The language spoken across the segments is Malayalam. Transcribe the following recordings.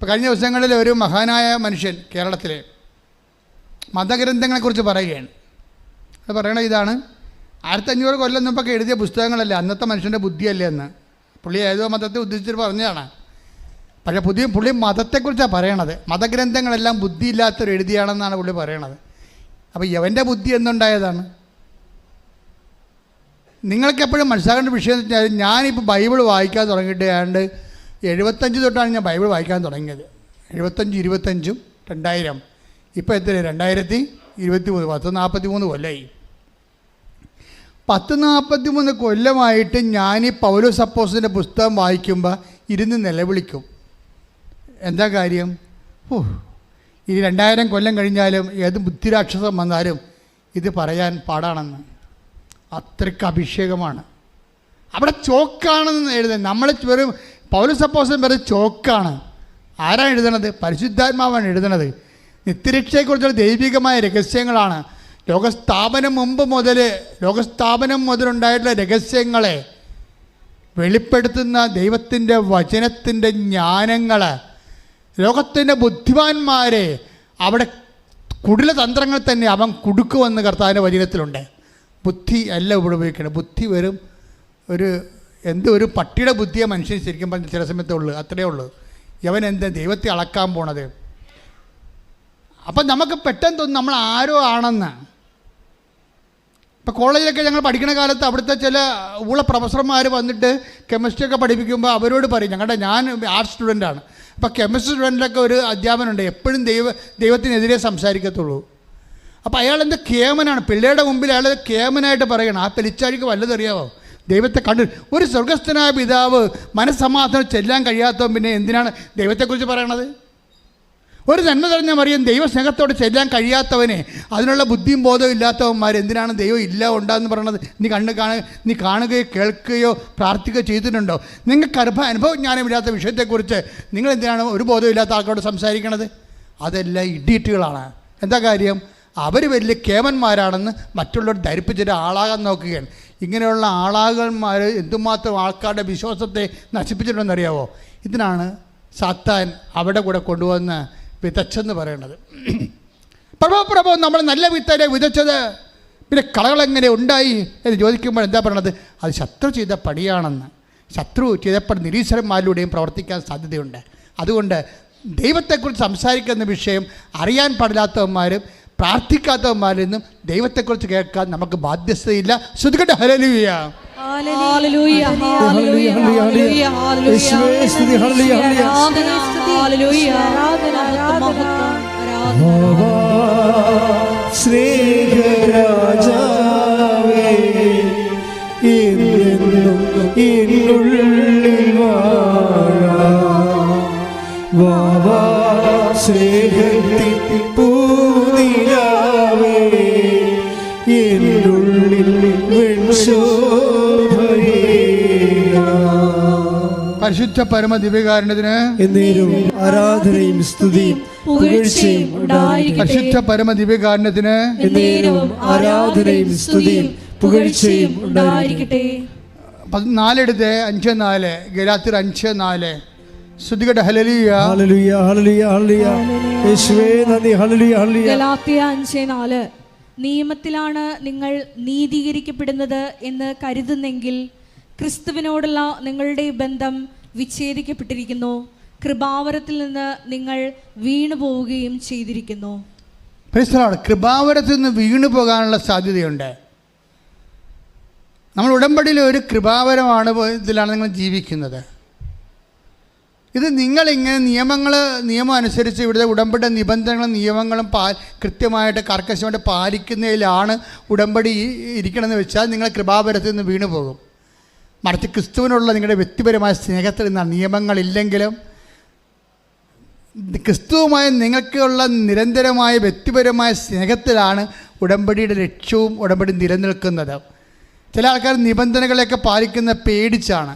ഇപ്പോൾ കഴിഞ്ഞ ദിവസങ്ങളിൽ ഒരു മഹാനായ മനുഷ്യൻ കേരളത്തിലെ മതഗ്രന്ഥങ്ങളെക്കുറിച്ച് പറയുകയാണ്. അത് പറയണത് ഇതാണ്. ആയിരത്തഞ്ഞൂറ് കൊല്ലം മുമ്പൊക്കെ എഴുതിയ പുസ്തകങ്ങളല്ലേ? അന്നത്തെ മനുഷ്യന്റെ ബുദ്ധിയല്ലേ എന്ന് പുള്ളി ഏതോ മതത്തെ ഉദ്ദേശിച്ചിട്ട് പറഞ്ഞതാണ്. പക്ഷേ പുതിയ പുള്ളി മതത്തെക്കുറിച്ചാണ് പറയണത്. മതഗ്രന്ഥങ്ങളെല്ലാം ബുദ്ധിയില്ലാത്തവർ എഴുതിയാണെന്നാണ് പുള്ളി പറയണത്. അപ്പോൾ യവന്റെ ബുദ്ധി എന്നുണ്ടായതാണ് നിങ്ങൾക്കെപ്പോഴും മനസ്സിലാക്കേണ്ട വിഷയം എന്ന് വെച്ചാൽ ഞാനിപ്പോൾ ബൈബിൾ വായിക്കാൻ തുടങ്ങിയിട്ട് ഏതാണ്ട് എഴുപത്തഞ്ച് തൊട്ടാണ് ഞാൻ ബൈബിൾ വായിക്കാൻ തുടങ്ങിയത്. എഴുപത്തഞ്ച് ഇരുപത്തഞ്ചും രണ്ടായിരം. ഇപ്പോൾ എത്ര രണ്ടായിരത്തി ഇരുപത്തി മൂന്ന് പത്ത് നാൽപ്പത്തി മൂന്ന് കൊല്ലമായി പത്ത് നാൽപ്പത്തി മൂന്ന് കൊല്ലമായിട്ട് ഞാൻ ഈ പൗലോസ് സപ്പോസിന്റെ പുസ്തകം വായിക്കുമ്പോൾ ഇരുന്ന് നിലവിളിക്കും. എന്താ കാര്യം? ഓ ഈ രണ്ടായിരം കൊല്ലം കഴിഞ്ഞാലും ഏത് ബുദ്ധിരാക്ഷസം വന്നാലും ഇത് പറയാൻ പാടാണെന്ന്. അത്രയ്ക്ക് അഭിഷേകമാണ്. അവിടെ ചോക്കാണെന്ന് എഴുതുന്നത്. നമ്മളെ വെറും പൗലോസ് അപ്പോസൻ വരെ ചോക്കാണ്. ആരാണ് എഴുതണത്? പരിശുദ്ധാത്മാവാണ് എഴുതണത്. നിത്യരക്ഷയെക്കുറിച്ചുള്ള ദൈവികമായ രഹസ്യങ്ങളാണ്. ലോകസ്ഥാപനം മുമ്പ് മുതൽ ലോകസ്ഥാപനം മുതലുണ്ടായിട്ടുള്ള രഹസ്യങ്ങളെ വെളിപ്പെടുത്തുന്ന ദൈവത്തിന്റെ വചനത്തിന്റെ ജ്ഞാനങ്ങൾ ലോകത്തിന്റെ ബുദ്ധിമാന്മാരെ അവിടെ കുടില തന്ത്രങ്ങൾ തന്നെ അവൻ കുടുക്കുമെന്ന് കർത്താവിന്റെ വചനത്തിലുണ്ട്. ബുദ്ധി അല്ല ഇവിടെ ഉപയോഗിക്കണം ബുദ്ധി വരും ഒരു എന്ത് ഒരു പട്ടിയുടെ ബുദ്ധിയെ മനുഷ്യൻ ശരിക്കും പറഞ്ഞ ചില സമയത്തേ ഉള്ളൂ അത്രയേ ഉള്ളൂ. യവൻ എന്ത് ദൈവത്തെ അളക്കാൻ പോണത്? അപ്പം നമുക്ക് പെട്ടെന്ന് തോന്നും നമ്മൾ ആരോ ആണെന്ന്. ഇപ്പോൾ കോളേജിലൊക്കെ ഞങ്ങൾ പഠിക്കുന്ന കാലത്ത് അവിടുത്തെ ചില ഉള്ള പ്രൊഫസർമാർ വന്നിട്ട് കെമിസ്ട്രി ഒക്കെ പഠിപ്പിക്കുമ്പോൾ അവരോട് പറയും ഞങ്ങളുടെ ഞാൻ ആർട്സ് സ്റ്റുഡന്റാണ് അപ്പോൾ കെമിസ്ട്രി സ്റ്റുഡന്റിലൊക്കെ ഒരു അധ്യാപനമുണ്ട് എപ്പോഴും ദൈവ ദൈവത്തിനെതിരെ സംസാരിക്കത്തുള്ളൂ. അപ്പോൾ അയാൾ എന്ത് കേമനാണ്? പിള്ളേരുടെ മുമ്പിൽ അയാൾ കേമനായിട്ട് പറയണം. ആ പെലിച്ചാഴിക്ക് വല്ലതറിയാവോ? ദൈവത്തെ കണ്ടു ഒരു സ്വർഗസ്ഥനായ പിതാവ് മനസ്സമാധാനം ചെല്ലാൻ കഴിയാത്തവൻ പിന്നെ എന്തിനാണ് ദൈവത്തെക്കുറിച്ച് പറയണത്? ഒരു നന്മ തെളിഞ്ഞ മറിയം ദൈവസ്നേഹത്തോടെ ചെല്ലാൻ കഴിയാത്തവനെ അതിനുള്ള ബുദ്ധിയും ബോധവും ഇല്ലാത്തവന്മാർ എന്തിനാണ് ദൈവം ഇല്ല ഉണ്ടാന്ന് പറയണത്? നീ കണ്ണ് കാണുക നീ കാണുകയോ കേൾക്കുകയോ പ്രാർത്ഥിക്കുകയോ ചെയ്തിട്ടുണ്ടോ? നിങ്ങൾക്ക് അനുഭവ അനുഭവജ്ഞാനമില്ലാത്ത വിഷയത്തെക്കുറിച്ച് നിങ്ങൾ എന്തിനാണ് ഒരു ബോധമില്ലാത്ത ആൾക്കാരോട് സംസാരിക്കണത്? അതെല്ലാം ഇഡിയറ്റുകളാണ് എന്താ കാര്യം? അവർ വലിയ കേമന്മാരാണെന്ന് മറ്റുള്ളവർ ധരിപ്പിച്ചിട്ട് ആളാകാൻ നോക്കുകയാണ്. ഇങ്ങനെയുള്ള ആളാകന്മാർ എന്തുമാത്രം ആൾക്കാരുടെ വിശ്വാസത്തെ നശിപ്പിച്ചിട്ടുണ്ടെന്നറിയാവോ? ഇതിനാണ് സാത്താൻ അവിടെ കൂടെ കൊണ്ടുവന്ന് വിതച്ചെന്ന് പ്രഭോ പ്രഭോ നമ്മൾ നല്ല വിത്തരെ വിതച്ചത്. പിന്നെ കളകൾ എങ്ങനെ ഉണ്ടായി എന്ന് ചോദിക്കുമ്പോൾ എന്താ പറയണത്? അത് ശത്രു ചെയ്ത പണിയാണെന്ന്. ശത്രു ചെയ്തപ്പോൾ നിരീശ്വരന്മാരിലൂടെയും പ്രവർത്തിക്കാൻ സാധ്യതയുണ്ട്. അതുകൊണ്ട് ദൈവത്തെക്കുറിച്ച് സംസാരിക്കുന്ന വിഷയം അറിയാൻ പാടില്ലാത്തവന്മാരും പ്രാർത്ഥിക്കാത്തവന്മാരിൽ നിന്നും ദൈവത്തെക്കുറിച്ച് കേൾക്കാൻ നമുക്ക് ബാധ്യസ്ഥയില്ല ശ്രദ്ധിക്കട്ടെ ഹരലുയ ഹല്ലേലൂയ. ഹല്ലേലൂയ. ഹല്ലേലൂയ. ഹല്ലേലൂയ. യേശുവേ സ്തുതി. ഹല്ലേലൂയ. എന്നുള്ളിൽ പരിശുദ്ധ പരമ ദിവ്യകാരണത്തിന് എന്നേരും ആരാധനയും സ്തുതിയും പുകഴ്ചയും പരിശുദ്ധ പരമ ദിവ്യകാരണത്തിന് ആരാധനയും സ്തുതിയും പുകഴ്ചയും ഉണ്ടായിരിക്കട്ടെ. നാലെടുത്ത് അഞ്ച് നാല് ഗലാത്തിർ അഞ്ച് നാല്. ശ്രുതികട്ടെ ഹലലിയ ഹല്ലേലൂയ ഹല്ലേലൂയ ഹല്ലേലൂയ. യേശുവേ നന്ദി. ഗലാത്യ അഞ്ച് നാല്. നിയമത്തിലാണ് നിങ്ങൾ നീതീകരിക്കപ്പെടുന്നത് എന്ന് കരുതുന്നെങ്കിൽ ക്രിസ്തുവിനോടുള്ള നിങ്ങളുടെ ബന്ധം വിച്ഛേദിക്കപ്പെട്ടിരിക്കുന്നു. കൃപാവരത്തിൽ നിന്ന് നിങ്ങൾ വീണു പോവുകയും ചെയ്തിരിക്കുന്നു. കൃപാവരത്തിൽ നിന്ന് വീണു പോകാനുള്ള സാധ്യതയുണ്ട്. നമ്മൾ ഉടമ്പടിയിൽ ഒരു കൃപാവരമാണ് ഇതിലാണ് നിങ്ങൾ ജീവിക്കുന്നത്. ഇത് നിങ്ങളിങ്ങനെ നിയമങ്ങൾ നിയമം അനുസരിച്ച് ഇവിടുത്തെ ഉടമ്പടി നിബന്ധനകളും നിയമങ്ങളും പാ കൃത്യമായിട്ട് കർക്കശമായിട്ട് പാലിക്കുന്നതിലാണ് ഉടമ്പടി ഇരിക്കണമെന്ന് വെച്ചാൽ നിങ്ങൾ കൃപാപരത്തിൽ നിന്ന് വീണു പോകും. മറിച്ച് ക്രിസ്തുവിനുള്ള നിങ്ങളുടെ വ്യക്തിപരമായ സ്നേഹത്തിൽ നിന്നാണ് നിയമങ്ങളില്ലെങ്കിലും ക്രിസ്തുവുമായി നിങ്ങൾക്കുള്ള നിരന്തരമായ വ്യക്തിപരമായ സ്നേഹത്തിലാണ് ഉടമ്പടിയുടെ ലക്ഷ്യവും ഉടമ്പടി നിലനിൽക്കുന്നത്. ചില ആൾക്കാർ നിബന്ധനകളെയൊക്കെ പാലിക്കുന്ന പേടിച്ചാണ്.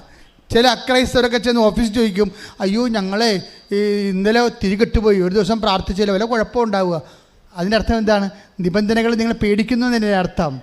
ചില അക്രൈസ്തവരൊക്കെ ചെന്ന് ഓഫീസ് ചോദിക്കും അയ്യോ ഞങ്ങളെ ഈ ഇന്നലെ തിരികെട്ട് പോയി ഒരു ദിവസം പ്രാർത്ഥിച്ചില്ല വല്ല കുഴപ്പമുണ്ടാവുക? അതിന്റെ അർത്ഥം എന്താണ്? നിബന്ധനകൾ നിങ്ങൾ പേടിക്കുന്നു എന്നതിന്റെ അർത്ഥം.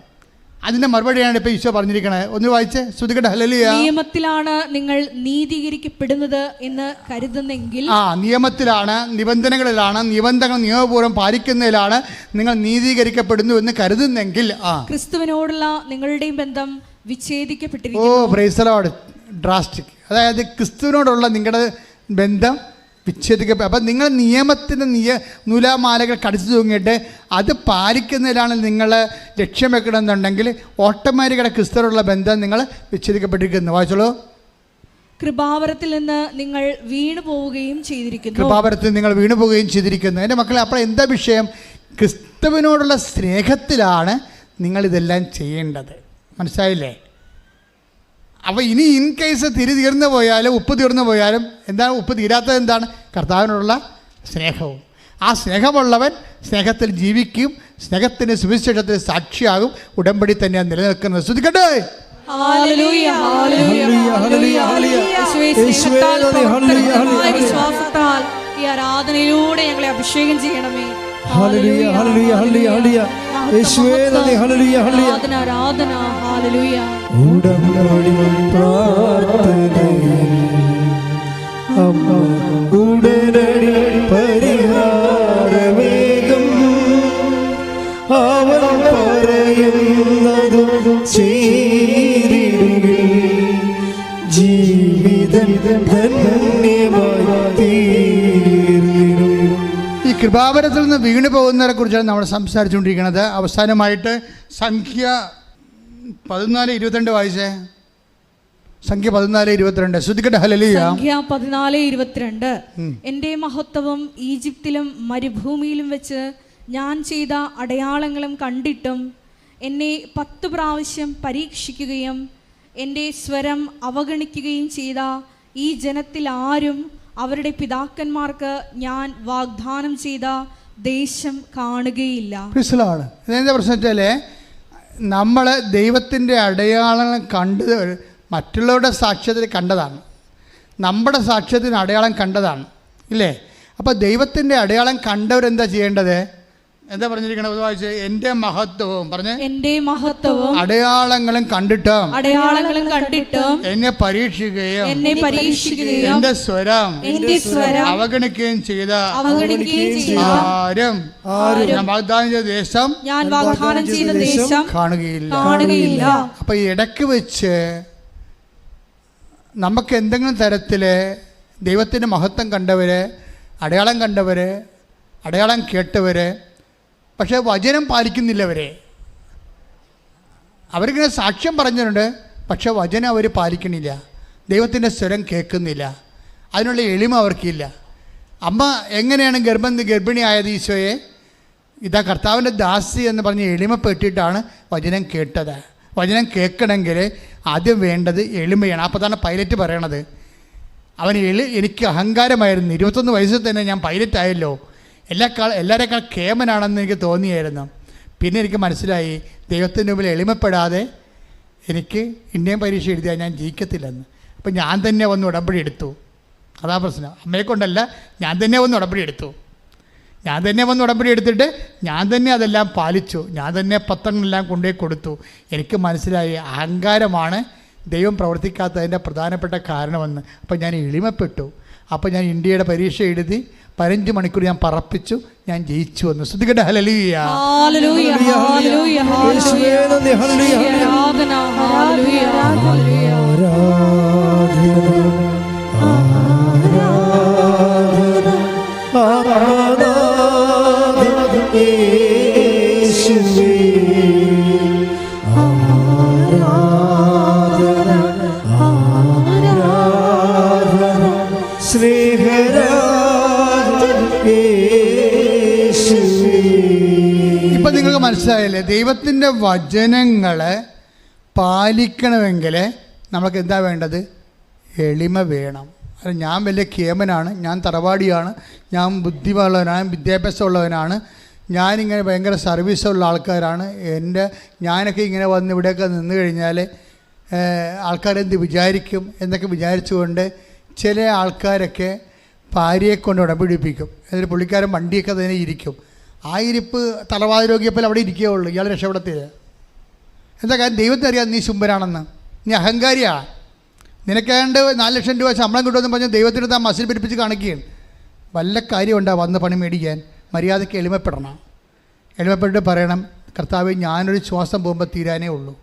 അതിന്റെ മറുപടിയാണ് ഇപ്പൊ ഈശോ പറഞ്ഞിരിക്കണേ ഒന്ന് വായിച്ചേ. ശ്രുതികട്ടെ ഹലലിയ നിയമത്തിലാണ് നിങ്ങൾ നീതീകരിക്കപ്പെടുന്നത് എന്ന് കരുതുന്നെങ്കിൽ ആ നിയമത്തിലാണ് നിബന്ധനകളിലാണ് നിബന്ധനകൾ നിയമപൂർവം പാലിക്കുന്നതിലാണ് നിങ്ങൾ നീതീകരിക്കപ്പെടുന്നു എന്ന് കരുതുന്നെങ്കിൽ ആ. ക്രിസ്തുവിനോടുള്ള നിങ്ങളുടെയും ബന്ധം ഓ വിച്ഛേദിക്കപ്പെട്ടിരിക്കുന്നു പ്രൈസലോട് ഡ്രാസ്റ്റിക് അതായത് ക്രിസ്തുവിനോടുള്ള നിങ്ങളുടെ ബന്ധം വിച്ഛേദിക്കപ്പെടും അപ്പം നിങ്ങൾ നിയമത്തിന്റെ നിയ നൂലാമാലകൾ കടിച്ചു തൂങ്ങിയിട്ട് അത് പാലിക്കുന്നതിലാണ് നിങ്ങൾ ലക്ഷ്യം വെക്കണമെന്നുണ്ടെങ്കിൽ ഓട്ടോമാറ്റിക്കായിട്ട് ക്രിസ്തുവിനോടുള്ള ബന്ധം നിങ്ങൾ വിച്ഛേദിക്കപ്പെട്ടിരിക്കുന്നു. വായിച്ചോളൂ. കൃപാവരത്തിൽ നിന്ന് നിങ്ങൾ വീണു പോവുകയും ചെയ്തിരിക്കുന്നു. കൃപാവരത്തിൽ നിങ്ങൾ വീണുപോവുകയും ചെയ്തിരിക്കുന്നു. എന്റെ മക്കളെ അപ്പോൾ എന്താ വിഷയം? ക്രിസ്തുവിനോടുള്ള സ്നേഹത്തിലാണ് നിങ്ങളിതെല്ലാം ചെയ്യേണ്ടത്. മനസ്സിലായില്ലേ? അപ്പോൾ ഇനി ഇൻ കേസ് തിരി തീർന്നു പോയാലും ഉപ്പ് തീർന്നു പോയാലും എന്താണ് ഉപ്പ് തീരാത്തത് എന്താണ്? കർത്താവിനോടുള്ള സ്നേഹവും. ആ സ്നേഹമുള്ളവൻ സ്നേഹത്തിൽ ജീവിക്കും സ്നേഹത്തിന്റെ സുവിശേഷത്തിന് സാക്ഷിയാകും ഉടമ്പടി തന്നെയാണ് നിലനിൽക്കുന്നത്. ശ്രദ്ധിക്കട്ടെ ഈ ആരാധനയിലൂടെ ഞങ്ങളെ അഭിഷേകം ചെയ്യണമേ. ഉടമ്പടി പ്രാർത്ഥനയിൽ അമ്മ ഉടനടി പരിഹാരവേഗം അവൻ പറയുന്നതും ചെയ്തിടുകിൽ ജീവിതം ധന്യമായി ഈ കൃപാപരത്തിൽ നിന്ന് വീണു പോകുന്നവരെ കുറിച്ചാണ് നമ്മൾ സംസാരിച്ചുകൊണ്ടിരിക്കുന്നത്. അവസാനമായിട്ട് സംഖ്യ പതിനാല് ഇരുപത്തിരണ്ട് വായിച്ചേ. സംഖ്യ പതിനാല് ഇരുപത്തിരണ്ട്. ശ്രദ്ധിക്കട്ടെ ഹലലിയ സംഖ്യ പതിനാല് ഇരുപത്തിരണ്ട്. എന്റെ മഹത്വം ഈജിപ്തിലും മരുഭൂമിയിലും വെച്ച് ഞാൻ ചെയ്ത അടയാളങ്ങളും കണ്ടിട്ടും എന്നെ പത്ത് പ്രാവശ്യം പരീക്ഷിക്കുകയും എന്റെ സ്വരം അവഗണിക്കുകയും ചെയ്ത ഈ ജനത്തിൽ ആരും അവരുടെ പിതാക്കന്മാർക്ക് ഞാൻ വാഗ്ദാനം ചെയ്ത ദേശം കാണുകയില്ല. ക്രിസ്തലാണ് ഇതെന്താ പ്രശ്നം നമ്മൾ ദൈവത്തിന്റെ അടയാളം കണ്ട് മറ്റുള്ളവരുടെ സാക്ഷ്യത്തിൽ കണ്ടതാണ്. നമ്മുടെ സാക്ഷ്യത്തിന് അടയാളം കണ്ടതാണ്. ഇല്ലേ? അപ്പോൾ ദൈവത്തിന്റെ അടയാളം കണ്ടവരെന്താ ചെയ്യേണ്ടത്? എന്താ പറഞ്ഞിരിക്കണത് വായിച്ച്. എന്റെ എന്റെ മഹത്വവും. പറഞ്ഞ. എന്റെ മഹത്വവും അടയാളങ്ങളും കണ്ടിട്ടും അടയാളങ്ങളും കണ്ടിട്ടും എന്നെ പരീക്ഷിക്കുകയും എന്നെ പരീക്ഷിക്കുകയും എന്റെ സ്വരം എന്റെ സ്വരം അവഗണിക്കുകയും ചെയ്ത അവഗണിക്കുകയും ചെയ്ത ആരും ഞാൻ വാഗ്ദാനം ചെയ്ത ദേശം ഞാൻ വാഗ്ദാനം ചെയ്ത ദേശം കാണുകയില്ല. കാണുകയില്ല. അപ്പൊ ഈ ഇടയ്ക്ക് വെച്ച് നമുക്ക് എന്തെങ്കിലും തരത്തിൽ ദൈവത്തിന്റെ മഹത്വം കണ്ടവര് അടയാളം കണ്ടവര് അടയാളം കേട്ടവർ പക്ഷേ വചനം പാലിക്കുന്നില്ല പാലിക്കുന്നില്ലവരെ അവരിങ്ങനെ സാക്ഷ്യം പറഞ്ഞിട്ടുണ്ട് പക്ഷേ വചനം അവർ പാലിക്കണില്ല. ദൈവത്തിന്റെ സ്വരം കേൾക്കുന്നില്ല. അതിനുള്ള എളിമ അവർക്കില്ല. അമ്മ എങ്ങനെയാണ് ഗർഭം ഗർഭിണിയായത് ഈശോയെ? ഇതാ കർത്താവിന്റെ ദാസി എന്ന് പറഞ്ഞ് എളിമപ്പെട്ടിട്ടാണ് വചനം കേട്ടത്. വചനം കേൾക്കണമെങ്കിൽ ആദ്യം വേണ്ടത് എളിമയാണ്. അപ്പോൾ തന്നെ പൈലറ്റ് പറയണത്. അവൻ എളി എനിക്ക് അഹങ്കാരമായിരുന്നു. ഇരുപത്തൊന്ന് വയസ്സിൽ തന്നെ ഞാൻ പൈലറ്റ് എല്ലാ എല്ലാവരെക്കാൾ കേമനാണെന്ന് എനിക്ക് തോന്നിയായിരുന്നു. പിന്നെ എനിക്ക് മനസ്സിലായി ദൈവത്തിന്റെ മുമ്പിൽ എളിമപ്പെടാതെ എനിക്ക് ഇന്ത്യൻ പരീക്ഷ എഴുതിയാൽ ഞാൻ ജയിക്കത്തില്ലെന്ന്. അപ്പം ഞാൻ തന്നെ വന്ന് ഉടമ്പടി എടുത്തു. അതാ പ്രശ്നം. അമ്മയെ കൊണ്ടല്ല ഞാൻ തന്നെ വന്ന് ഉടമ്പടി എടുത്തു. ഞാൻ തന്നെ വന്ന് ഉടമ്പടി എടുത്തിട്ട് ഞാൻ തന്നെ അതെല്ലാം പാലിച്ചു. ഞാൻ തന്നെ പത്രങ്ങളെല്ലാം കൊണ്ടുപോയി കൊടുത്തു. എനിക്ക് മനസ്സിലായി അഹങ്കാരമാണ് ദൈവം പ്രവർത്തിക്കാത്തതിന്റെ പ്രധാനപ്പെട്ട കാരണമെന്ന്. അപ്പം ഞാൻ എളിമപ്പെട്ടു. അപ്പോൾ ഞാൻ ഇന്ത്യയുടെ പരീക്ഷ എഴുതി പതിനഞ്ച് മണിക്കൂർ ഞാൻ പറപ്പിച്ചു ഞാൻ ജയിച്ചു വന്നു ശ്രദ്ധിക്കട്ടെ ഹലലിയ മനസ്സിലായില്ലേ? ദൈവത്തിന്റെ വചനങ്ങളെ പാലിക്കണമെങ്കിൽ നമുക്ക് എന്താ വേണ്ടത്? എളിമ വേണം. അത് ഞാൻ വലിയ കേമനാണ് ഞാൻ തറവാടിയാണ് ഞാൻ ബുദ്ധിമുള്ളവനാണ് വിദ്യാഭ്യാസമുള്ളവനാണ് ഞാനിങ്ങനെ ഭയങ്കര സർവീസുള്ള ആൾക്കാരാണ്. എന്റെ ഞാനൊക്കെ ഇങ്ങനെ വന്ന് ഇവിടെയൊക്കെ നിന്ന് കഴിഞ്ഞാൽ ആൾക്കാരെന്ത് വിചാരിക്കും എന്നൊക്കെ വിചാരിച്ചുകൊണ്ട് ചില ആൾക്കാരൊക്കെ ഭാര്യയെ കൊണ്ട് ഉടമ്പിടിപ്പിക്കും. എന്നിട്ട് പുള്ളിക്കാരൻ വണ്ടിയൊക്കെ തന്നെ ഇരിക്കും. ആ ഇരിപ്പ് തലവാതിരോഗ്യപ്പോൾ അവിടെ ഇരിക്കുകയുള്ളൂ. ഇയാൾ രക്ഷപ്പെടത്തില്ല എന്താ കാര്യം? ദൈവത്തെ അറിയാം നീ ശുംഭരാണെന്ന്. നീ അഹങ്കാരിയാ. നിനക്കേണ്ട നാല് ലക്ഷം രൂപ ശമ്പളം കിട്ടുമെന്ന് പറഞ്ഞ് ദൈവത്തിന് താൻ മസിൽ പിടിപ്പിച്ച് കാണിക്കുകയാണ് വല്ല കാര്യമുണ്ടാ വന്ന് പണി മേടിക്കാൻ? മര്യാദയ്ക്ക് എളിമപ്പെടണം. എളിമപ്പെട്ട് പറയണം കർത്താവ് ഞാനൊരു ശ്വാസം പോകുമ്പോൾ തീരാനേ ഉള്ളൂ.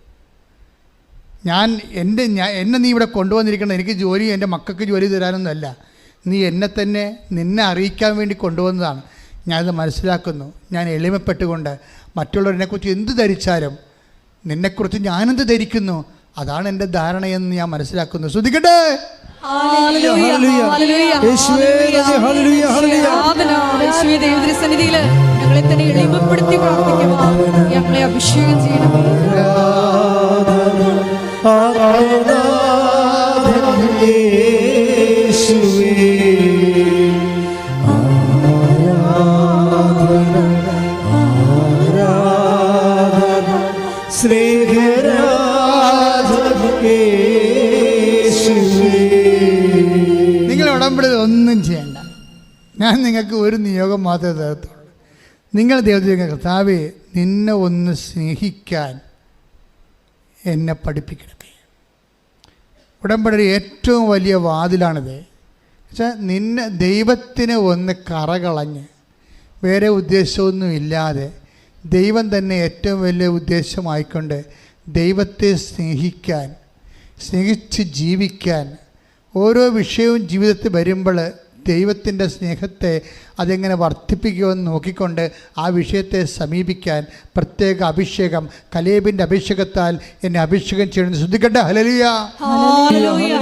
ഞാൻ എന്റെ ഞാൻ എന്നെ നീ ഇവിടെ കൊണ്ടുവന്നിരിക്കണം. എനിക്ക് ജോലി എന്റെ മക്കൾക്ക് ജോലി തരാനൊന്നുമല്ല. നീ എന്നെ തന്നെ നിന്നെ അറിയിക്കാൻ വേണ്ടി കൊണ്ടുവന്നതാണ്. ഞാനത് മനസ്സിലാക്കുന്നു. ഞാൻ എളിമപ്പെട്ടുകൊണ്ട് മറ്റുള്ളവരെക്കുറിച്ച് എന്ത് ധരിച്ചാലും നിന്നെക്കുറിച്ച് ഞാനെന്ത് ധരിക്കുന്നു? അതാണ് എന്റെ ധാരണയെന്ന് ഞാൻ മനസ്സിലാക്കുന്നു. ശ്രദ്ധിക്കട്ടെ? സന്നിധിയിൽ ഞങ്ങളെ തന്നെ എളിമപ്പെടുത്തി പ്രാർത്ഥിക്കുന്നു ഞങ്ങളെ അഭിഷേകം ചെയ്യണം. ആരാധന. ഞാൻ നിങ്ങൾക്ക് ഒരു നിയോഗം മാത്രമേ തരത്തുള്ളൂ. നിങ്ങൾ ദൈവത്തിന് കർത്താവെ നിന്നെ ഒന്ന് സ്നേഹിക്കാൻ എന്നെ പഠിപ്പിക്കണമേ. ഉടമ്പടി ഏറ്റവും വലിയ വാതിലാണിത്. പക്ഷേ നിന്നെ ദൈവത്തിന് ഒന്ന് കറകളഞ്ഞ് വേറെ ഉദ്ദേശമൊന്നും ഇല്ലാതെ ദൈവം തന്നെ ഏറ്റവും വലിയ ഉദ്ദേശമായിക്കൊണ്ട് ദൈവത്തെ സ്നേഹിക്കാൻ സ്നേഹിച്ച് ജീവിക്കാൻ ഓരോ വിഷയവും ജീവിതത്തിൽ വരുമ്പോൾ ദൈവത്തിന്റെ സ്നേഹത്തെ അതെങ്ങനെ വർദ്ധിപ്പിക്കുമെന്ന് നോക്കിക്കൊണ്ട് ആ വിഷയത്തെ സമീപിക്കാൻ പ്രത്യേക അഭിഷേകം കലേബിന്റെ അഭിഷേകത്താൽ എന്നെ അഭിഷേകം ചെയ്യണം ശ്രദ്ധിക്കട്ടെ? ഹലലിയ ഹല്ലേലൂയ,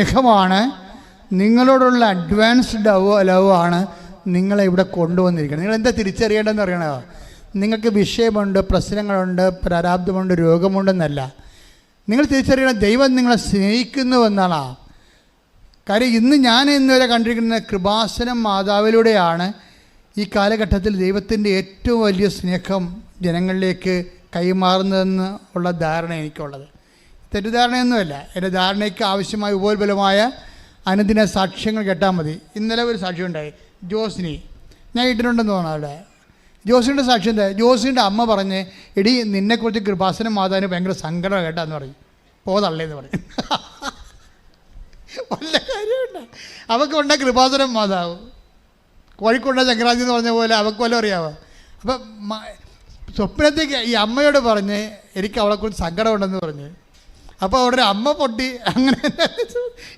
സ്നേഹമാണ് നിങ്ങളോടുള്ള അഡ്വാൻസ്ഡ് ലവ് ലവാണ് നിങ്ങളെ ഇവിടെ കൊണ്ടുവന്നിരിക്കുന്നത്. നിങ്ങൾ എന്താ തിരിച്ചറിയേണ്ടതെന്ന് അറിയണോ? നിങ്ങൾക്ക് വിഷയമുണ്ട് പ്രശ്നങ്ങളുണ്ട് പ്രാരാബ്ദമുണ്ട് രോഗമുണ്ടെന്നല്ല. നിങ്ങൾ തിരിച്ചറിയണം ദൈവം നിങ്ങളെ സ്നേഹിക്കുന്നുവെന്നാണ്. കാര്യം ഇന്ന് ഞാൻ ഇന്നുവരെ കണ്ടിരിക്കുന്ന കൃപാസനം മാതാവിലൂടെയാണ് ഈ കാലഘട്ടത്തിൽ ദൈവത്തിന്റെ ഏറ്റവും വലിയ സ്നേഹം ജനങ്ങളിലേക്ക് കൈമാറുന്നതെന്ന് ഉള്ള ധാരണ എനിക്കുള്ളത്. തെറ്റിദ്ധാരണയൊന്നുമല്ല. എന്റെ ധാരണയ്ക്ക് ആവശ്യമായ ഉപോത്ബലമായ അനുദിന സാക്ഷ്യങ്ങൾ കേട്ടാൽ മതി. ഇന്നലെ ഒരു സാക്ഷ്യം ഉണ്ടായി. ജോസിനി. ഞാൻ ഇട്ടിട്ടുണ്ടെന്ന് തോന്നുന്നു അവിടെ. ജോസിന്റെ സാക്ഷ്യം എന്താ? ജോസിന്റെ അമ്മ പറഞ്ഞ് എടി നിന്നെക്കുറിച്ച് കൃപാസനം മാതാവിന് ഭയങ്കര സങ്കടം കേട്ടാന്ന് പറഞ്ഞു പോതള്ളേന്ന് പറഞ്ഞു വല്ല കാര്യമുണ്ട്. അവൾക്ക് അവക്കുണ്ട കൃപാസനം മാതാവ്. കോഴിക്കോട് ചക്രാജി എന്ന് പറഞ്ഞ പോലെ അവൾക്ക് വല്ലതും അറിയാമോ അപ്പം സ്വപ്നത്തേക്ക് ഈ അമ്മയോട് പറഞ്ഞ് എനിക്ക് അവളെക്കുറിച്ച് സങ്കടമുണ്ടെന്ന് പറഞ്ഞ്. അപ്പോൾ അവിടെ ഒരു അമ്മ പൊട്ടി. അങ്ങനെ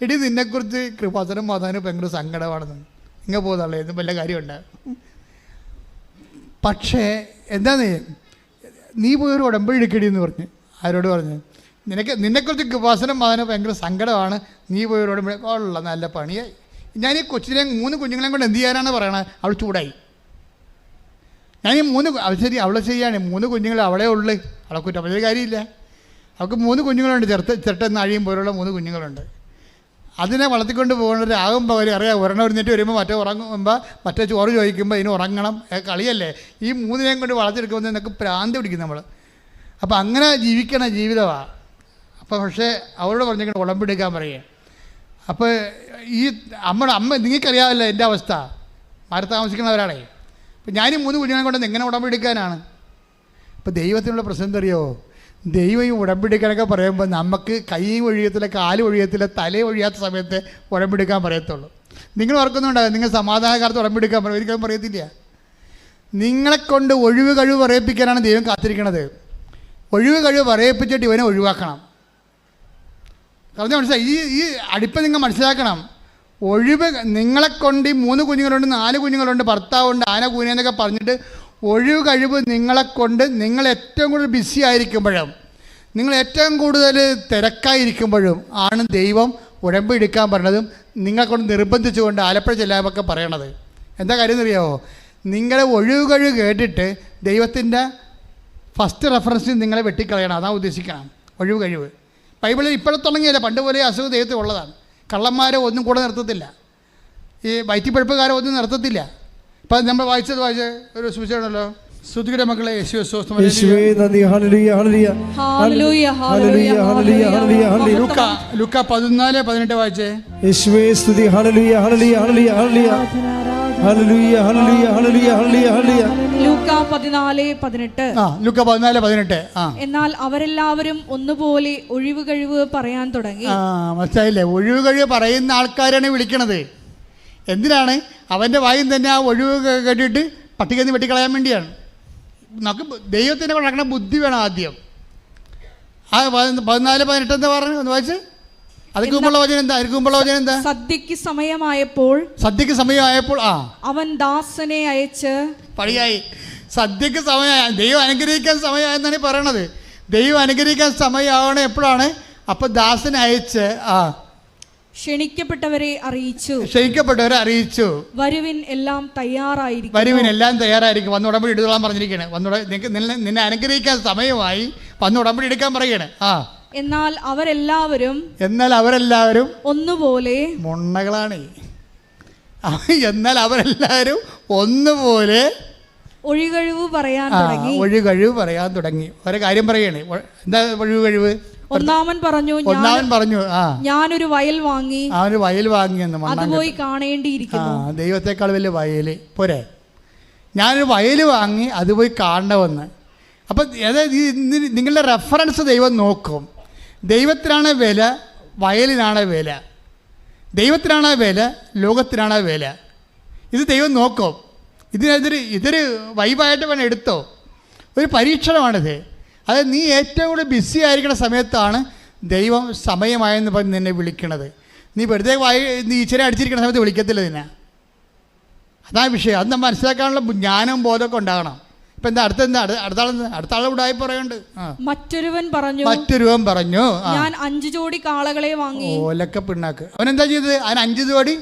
ഇടി നിന്നെക്കുറിച്ച് കൃപാസനം മാതാവിന് ഭയങ്കര സങ്കടമാണെന്ന്. ഇങ്ങനെ പോകുന്നുള്ളൂ ഇതും വല്ല കാര്യമുണ്ട്. പക്ഷേ എന്താന്ന് നീ ഉടമ്പടി എടുക്കടി എന്ന് പറഞ്ഞു. ആരോട് പറഞ്ഞു? നിനക്ക് നിന്നെക്കുറിച്ച് കൃപാസനം മാതാവിന് ഭയങ്കര സങ്കടമാണ്. നീ പോയൊരു ഉടമ്പടി ഉള്ള നല്ല പണിയായി ഞാൻ ഈ കൊച്ചിനെ മൂന്ന് കുഞ്ഞുങ്ങളെയും കൊണ്ട് എന്ത് ചെയ്യാനാണ് പറയണത്? അവൾ ചൂടായി. ഞാൻ ഈ മൂന്ന് ശരി അവളെ ചെയ്യാണ് മൂന്ന് കുഞ്ഞുങ്ങൾ അവളെ ഉള്ളു. അവളെ കുറ്റം കാര്യമില്ല. അവൾക്ക് മൂന്ന് കുഞ്ഞുങ്ങളുണ്ട്. ചെറുത്ത് ചിരട്ടെന്ന് അഴിയും പോലുള്ള മൂന്ന് കുഞ്ഞുങ്ങളുണ്ട്. അതിനെ വളർത്തിക്കൊണ്ട് പോകുന്നത് ആകും പകരം അറിയാം. ഒരെണ്ണം എഴുന്നേറ്റ് വരുമ്പോൾ മറ്റേ ഉറങ്ങുമ്പോൾ മറ്റേ ചോറ് ചോദിക്കുമ്പോൾ ഇതിന് ഉറങ്ങണം. കളിയല്ലേ? ഈ മൂന്നിനെയും കൊണ്ട് വളർത്തിയെടുക്കുമ്പോൾ നിനക്ക് പ്രാന്തി പിടിക്കും നമ്മൾ. അപ്പോൾ അങ്ങനെ ജീവിക്കണ ജീവിതമാണ് അപ്പോൾ പക്ഷേ അവരോട് പറഞ്ഞിട്ട് ഉളമ്പെടുക്കാൻ പറയുക. അപ്പോൾ ഈ അമ്മയുടെ അമ്മ നിങ്ങൾക്കറിയാമല്ലോ എന്റെ അവസ്ഥ. മാറി താമസിക്കുന്നവരാണേ. അപ്പം ഞാനീ മൂന്ന് കുഞ്ഞുങ്ങളെ കൊണ്ട് എങ്ങനെ ഉടമ്പെടുക്കാനാണ് ഇപ്പം ദൈവത്തിനുള്ള പ്രശ്നം എന്തറിയോ? ദൈവം ഈ ഉടമ്പെടുക്കാനൊക്കെ പറയുമ്പോൾ നമുക്ക് കൈയും ഒഴിയത്തില്ല കാലും ഒഴിയത്തില്ല തല ഒഴിയാത്ത സമയത്ത് ഉടമ്പെടുക്കാൻ പറയത്തുള്ളൂ. നിങ്ങൾ ഓർക്കുന്നുണ്ടാകും നിങ്ങൾ സമാധാനകാലത്ത് ഉടമ്പെടുക്കാൻ പറയും ഒരിക്കലും പറയത്തില്ല. നിങ്ങളെ കൊണ്ട് ഒഴിവ് കഴിവ് പറയിപ്പിക്കാനാണ് ദൈവം കാത്തിരിക്കണത്. ഒഴിവ് കഴിവ് പറയിപ്പിച്ചിട്ട് ഇവനെ ഒഴിവാക്കണം. പറഞ്ഞ മനസ്സിലായി? ഈ ഈ അടുപ്പ് നിങ്ങൾ മനസ്സിലാക്കണം. ഒഴിവ് നിങ്ങളെ കൊണ്ട് ഈ മൂന്ന് കുഞ്ഞുങ്ങളുണ്ട് നാല് കുഞ്ഞുങ്ങളുണ്ട് ഭർത്താവുണ്ട് ആന കൂനെന്നൊക്കെ പറഞ്ഞിട്ട് ഒഴിവ് കഴിവ് നിങ്ങളെ കൊണ്ട് നിങ്ങൾ ഏറ്റവും കൂടുതൽ ബിസി ആയിരിക്കുമ്പോഴും നിങ്ങൾ ഏറ്റവും കൂടുതൽ തിരക്കായിരിക്കുമ്പോഴും ആണ് ദൈവം ഉടമ്പ് എടുക്കാൻ പറഞ്ഞതും നിങ്ങളെ കൊണ്ട് നിർബന്ധിച്ചുകൊണ്ട് ആലപ്പുഴ ചെല്ലാമൊക്കെ പറയണത്. എന്താ കാര്യം എന്നറിയാമോ നിങ്ങളെ ഒഴിവുകഴിവ് കേട്ടിട്ട് ദൈവത്തിന്റെ ഫസ്റ്റ് റെഫറൻസിൽ നിങ്ങളെ വെട്ടിക്കളയണം. അതാണ് ഉദ്ദേശിക്കണം. ഒഴിവ് കഴിവ് ബൈബിളിൽ ഇപ്പോഴും തുടങ്ങിയല്ല പണ്ട് പോലെ അസുഖം ദൈവത്തിൽ ഉള്ളതാണ്. കള്ളന്മാരെ ഒന്നും കൂടെ നിർത്തത്തില്ല. ഈ വയറ്റിപ്പഴുപ്പുകാരെ ഒന്നും നിർത്തത്തില്ല. ഇപ്പം നമ്മൾ വായിച്ചത് വായിച്ച. ഒരു സൂചനയാണല്ലോ ശ്രുതിയുടെ മക്കളെ യേശു യേശുവേ നന്ദി. ഹല്ലേലൂയ ഹല്ലേലൂയ. ഹല്ലേലൂയ, ഹല്ലേലൂയ, ഹല്ലേലൂയ ഹല്ലേലൂയ ഹല്ലേലൂയ. ലുക്ക പതിനാല് പതിനെട്ട് വായിച്ചേ. യേശുവേ സ്തുതി. എന്നാൽ അവരെല്ലാവരും ഒന്നുപോലെ ഒഴിവ് കഴിവ് പറയാൻ തുടങ്ങി. മനസ്സിലായില്ലേ? ഒഴിവ് കഴിവ് പറയുന്ന ആൾക്കാരാണ് വിളിക്കണത്. എന്തിനാണ്? അവന്റെ വായും തന്നെ ആ ഒഴിവ് കെട്ടിയിട്ട് നിന്ന് വെട്ടിക്കളയാൻ വേണ്ടിയാണ്. നമുക്ക് ദൈവത്തിന്റെ നടക്കുന്ന ബുദ്ധി വേണം ആദ്യം. ആ പതിന- പതിനാല് പതിനെട്ട് എന്താ പറഞ്ഞു? ഒന്ന് വായിച്ച്. അതിന് മുമ്പുള്ള വചനം എന്താ? അതിന് മുമ്പുള്ള വചനം എന്താ? സദ്യക്ക് സമയമായപ്പോൾ സദ്യക്ക് സമയമായപ്പോൾ ആ. അവൻ ദാസനെ അയച്ച് പണിയായി. സദ്യക്ക് സമയമായ. ദൈവം അനുഗ്രഹിക്കാൻ സമയമായെന്നാണ് പറയണത്. ദൈവം അനുഗ്രഹിക്കാൻ സമയമാവണ എപ്പോഴാണ്? അപ്പോൾ ദാസനെ അയച്ച് ആ. ക്ഷണിക്കപ്പെട്ടവരെ അറിയിച്ചു. ക്ഷണിക്കപ്പെട്ടവരെ അറിയിച്ചു. വരുവിൻ എല്ലാം തയ്യാറായിരിക്കും വരുവിൻ എല്ലാം തയ്യാറായിരിക്കും വന്ന് ഉടമ്പടി എടുത്തോളാൻ പറഞ്ഞിരിക്കണേ. വന്നുട നിന്നെ അനുഗ്രഹിക്കാൻ സമയമായി വന്ന് ഉടമ്പടി എടുക്കാൻ പറയണേ. ആ. എന്നാൽ അവരെല്ലാവരും എന്നാൽ അവരെല്ലാവരും ഒന്നുപോലെ മുണ്ണകളാണ്. എന്നാൽ അവരെല്ലാവരും ഒന്നുപോലെ ഒഴികഴിവ് പറയാൻ തുടങ്ങി. ഒഴികഴിവ് പറയാൻ തുടങ്ങി. ഒരു കാര്യം പറയണേ. എന്താ ഒഴികഴിവ്? ഒന്നാമൻ പറഞ്ഞു ഒന്നാമൻ പറഞ്ഞു ആ. ഞാനൊരു വയൽ വാങ്ങി. ഒരു വയൽ വാങ്ങിയെന്ന് അത് മണ്ണാൻ പോയി ആ കാണേണ്ടിയിരിക്കുന്നു ദൈവത്തെക്കാൾ വലിയ വയൽ. പോരെ. ഞാനൊരു വയൽ വാങ്ങി അത് പോയി കാണണമെന്ന്. അപ്പം അതായത് നിങ്ങളുടെ റെഫറൻസ് ദൈവം നോക്കും. ദൈവത്തിനാണ് വില വയലിനാണ് വില. ദൈവത്തിനാണ് വില ലോകത്തിനാണ് വില. ഇത് ദൈവം നോക്കും. ഇതിനെതിരെ ഇതൊരു വൈബായിട്ട് വേണം എടുത്തോ. ഒരു പരീക്ഷണമാണിത്. അത് നീ ഏറ്റവും കൂടുതൽ ബിസി ആയിരിക്കുന്ന സമയത്താണ് ദൈവം സമയമായെന്ന് പറഞ്ഞ് നിന്നെ വിളിക്കണത് നീ വെറുതെ വായി നീ ഈശ്വരെ അടിച്ചിരിക്കുന്ന സമയത്ത് വിളിക്കത്തില്ല നിന്നെ. അതാ വിഷയം. അത് നമ്മൾ മനസ്സിലാക്കാനുള്ള ജ്ഞാനവും ബോധമൊക്കെ ഉണ്ടാകണം. ഇപ്പം എന്താ അടുത്ത എന്താ? അടുത്ത അടുത്ത ആളെ ഉടായി പറയുന്നുണ്ട്. മറ്റൊരുവൻ പറഞ്ഞു മറ്റൊരുവൻ പറഞ്ഞു. ഞാൻ അഞ്ചു ജോഡി കാളകളെ വാങ്ങി. ഓലക്ക പിണ്ണാക്ക്. അവൻ എന്താ ചെയ്തത്? അവൻ അഞ്ച് ജോടി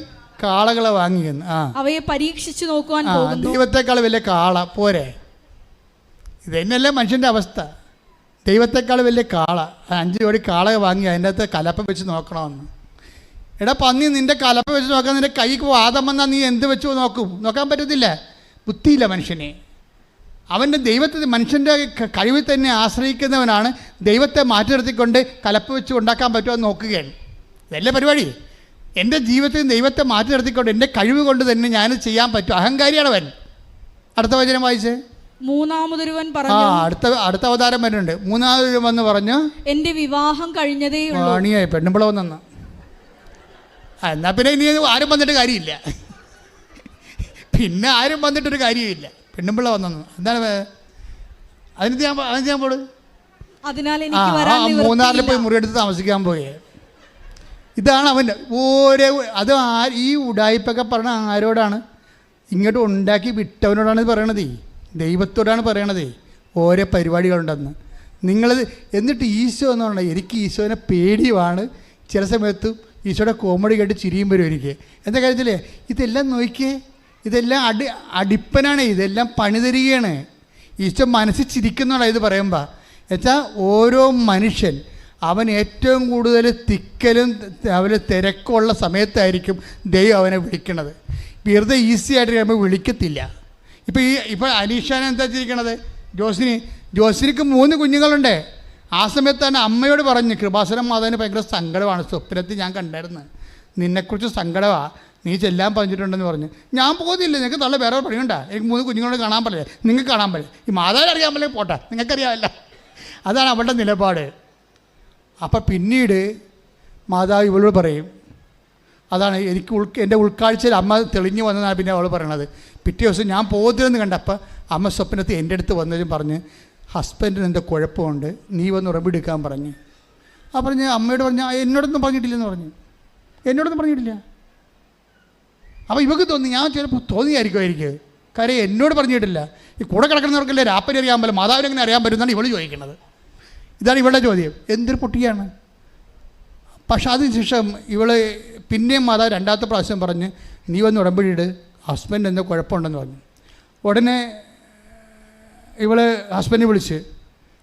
കാളകളെ വാങ്ങിയെന്ന് ആ. അവയെ പരീക്ഷിച്ചു നോക്കുവാൻ ദൈവത്തെക്കാൾ വലിയ കാള. പോരെ. ഇതന്നെയല്ലേ മനുഷ്യന്റെ മനുഷ്യന്റെ അവസ്ഥ. ദൈവത്തെക്കാൾ വലിയ കാള. അഞ്ച് ജോടി കാള വാങ്ങി അതിന്റെ അകത്ത് കലപ്പ വെച്ച് നോക്കണമെന്ന്. എടാ പന്നി നിന്റെ കലപ്പ വെച്ച് നോക്കാൻ നിന്റെ കൈക്ക് വാദം വന്നാൽ നീ എന്ത് വെച്ചു നോക്കും? നോക്കാൻ പറ്റത്തില്ല. ബുദ്ധിയില്ല മനുഷ്യനെ. അവന്റെ ദൈവത്തെ മനുഷ്യന്റെ കഴിവിൽ തന്നെ ആശ്രയിക്കുന്നവനാണ് ദൈവത്തെ മാറ്റി നിർത്തിക്കൊണ്ട് കലപ്പ് വെച്ച് ഉണ്ടാക്കാൻ പറ്റുമോ എന്ന് നോക്കുകയാണ്. ഇതല്ലേ പരിപാടി? എന്റെ ജീവിതത്തിൽ ദൈവത്തെ മാറ്റി നിർത്തിക്കൊണ്ട് എന്റെ കഴിവ് കൊണ്ട് തന്നെ ഞാൻ ചെയ്യാൻ പറ്റും. അഹങ്കാരിയാണ് അവൻ. അടുത്ത വചനം വായിച്ചേ. മൂന്നാമതൊരുവൻ പറഞ്ഞു അടുത്ത അടുത്ത അവതാരം വരുന്നുണ്ട്. മൂന്നാമത് വന്ന് പറഞ്ഞു എന്റെ വിവാഹം കഴിഞ്ഞതേ പണിയായി പെണ്ണുമ്പിള വന്നെന്ന് ആ പിന്നെ ഇനി ആരും വന്നിട്ട് കാര്യമില്ല. പിന്നെ ആരും വന്നിട്ടൊരു കാര്യമില്ല പെണ്ണുമ്പിള്ള വന്നെന്ന് എന്താണ് അതിന് ഞാൻ അതിന് ഞാൻ പോട് അതിനാൽ എനിക്ക് മൂന്നാറിൽ പോയി. മുറിയെടുത്ത് താമസിക്കാൻ പോയേ. ഇതാണ് അവന്റെ ഓരോ അത് ആ ഈ ഉടായ്പൊക്കെ പറഞ്ഞ ആരോടാണ്? ഇങ്ങോട്ട് ഉണ്ടാക്കി വിട്ടവനോടാണ് പറയണത്. ദൈവത്തോടാണ് പറയണത്. ഓരോ പരിപാടികളുണ്ടെന്ന്. നിങ്ങൾ എന്നിട്ട് ഈശോ എന്ന് പറഞ്ഞാൽ എനിക്ക് ഈശോനെ പേടിയുമാണ്. ചില സമയത്ത് ഈശോയുടെ കോമഡി കേട്ട് ചിരിയും വരും എനിക്ക്. എന്താ കാര്യത്തില്ലേ ഇതെല്ലാം നോക്കിയേ. ഇതെല്ലാം അടി അടിപ്പനാണ്. ഇതെല്ലാം പണി തരികയാണ് ഈശോ മനസ്സിൽ ചിരിക്കുന്നതാണ് ഇത് പറയുമ്പോൾ എന്നുവെച്ചാൽ ഓരോ മനുഷ്യൻ അവൻ ഏറ്റവും കൂടുതൽ തിക്കലും അവന് തിരക്കുള്ള സമയത്തായിരിക്കും ദൈവം അവനെ വിളിക്കണത്. വെറുതെ ഈസി ആയിട്ട് കഴിയുമ്പോൾ വിളിക്കത്തില്ല. ഇപ്പോൾ ഈ ഇപ്പോൾ അലീഷാനെ എന്താ ചെയ്യിക്കണത് ജോസിനി ജോസിനിക്ക് മൂന്ന് കുഞ്ഞുങ്ങളുണ്ട്. ആ സമയത്ത് തന്നെ അമ്മയോട് പറഞ്ഞു കൃപാസനം മാതാവിന് ഭയങ്കര സങ്കടമാണ്. സ്വപ്നത്തിൽ ഞാൻ കണ്ടായിരുന്നു. നിന്നെക്കുറിച്ച് സങ്കടമാണ് നീ ചെല്ലാൻ പറഞ്ഞിട്ടുണ്ടെന്ന് പറഞ്ഞു. ഞാൻ പോകുന്നില്ല. നിങ്ങൾക്ക് നല്ല വേറെ പണിയുണ്ട? എനിക്ക് മൂന്ന് കുഞ്ഞുങ്ങളോട് കാണാൻ പറ്റില്ല. നിങ്ങൾക്ക് കാണാൻ പറ്റില്ല. ഈ മാതാവിനെ അറിയാൻ പറ്റില്ല. പോട്ടെ. നിങ്ങൾക്കറിയാമല്ല. അതാണ് അവളുടെ നിലപാട്. അപ്പം പിന്നീട് മാതാവ് ഇവളോട് പറയും അതാണ് എനിക്ക് ഉൾ എന്റെ ഉൾക്കാഴ്ചയിൽ അമ്മ തെളിഞ്ഞു വന്നതാണ്. പിന്നെ അവൾ പറയണത് പിറ്റേ ദിവസം ഞാൻ പോകുന്നതെന്ന് കണ്ടപ്പോൾ അമ്മ സ്വപ്നത്തിൽ എന്റെ അടുത്ത് വന്നതും പറഞ്ഞ് ഹസ്ബൻഡിന് എന്താ കുഴപ്പമുണ്ട്. നീ വന്ന് ഉറപ്പിടിക്കാൻ പറഞ്ഞ്. ആ പറഞ്ഞ് അമ്മയോട് പറഞ്ഞ എന്നോടൊന്നും പറഞ്ഞിട്ടില്ലെന്ന് പറഞ്ഞു. എന്നോടൊന്നും പറഞ്ഞിട്ടില്ല. അപ്പോൾ ഇവക്ക് തോന്നി ഞാൻ ചിലപ്പോൾ തോന്നിയായിരിക്കും എനിക്ക് കാര്യം എന്നോട് പറഞ്ഞിട്ടില്ല. ഈ കൂടെ കിടക്കുന്നവർക്കല്ലേ രാപ്പരി അറിയാൻ പറ്റില്ല മാതാവിനെ എങ്ങനെ അറിയാൻ പറ്റുമെന്നാണ് ഇവൾ ചോദിക്കുന്നത്. ഇതാണ് ഇവളുടെ ചോദ്യം. എന്തൊരു പൊട്ടിയാണ്. പക്ഷെ അതിനുശേഷം ഇവൾ പിന്നെയും മാതാവ് രണ്ടാമത്തെ പ്രാവശ്യം പറഞ്ഞ് നീ വന്ന് ഉടമ്പടിയിട് ഹസ്ബൻഡ് എന്തോ കുഴപ്പമുണ്ടെന്ന് പറഞ്ഞു. ഉടനെ ഇവൾ ഹസ്ബൻഡിനെ വിളിച്ച്